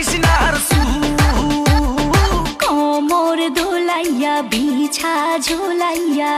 রাখিস না আর কোমর দোলাইয়া বিছা ঝোলাইয়া।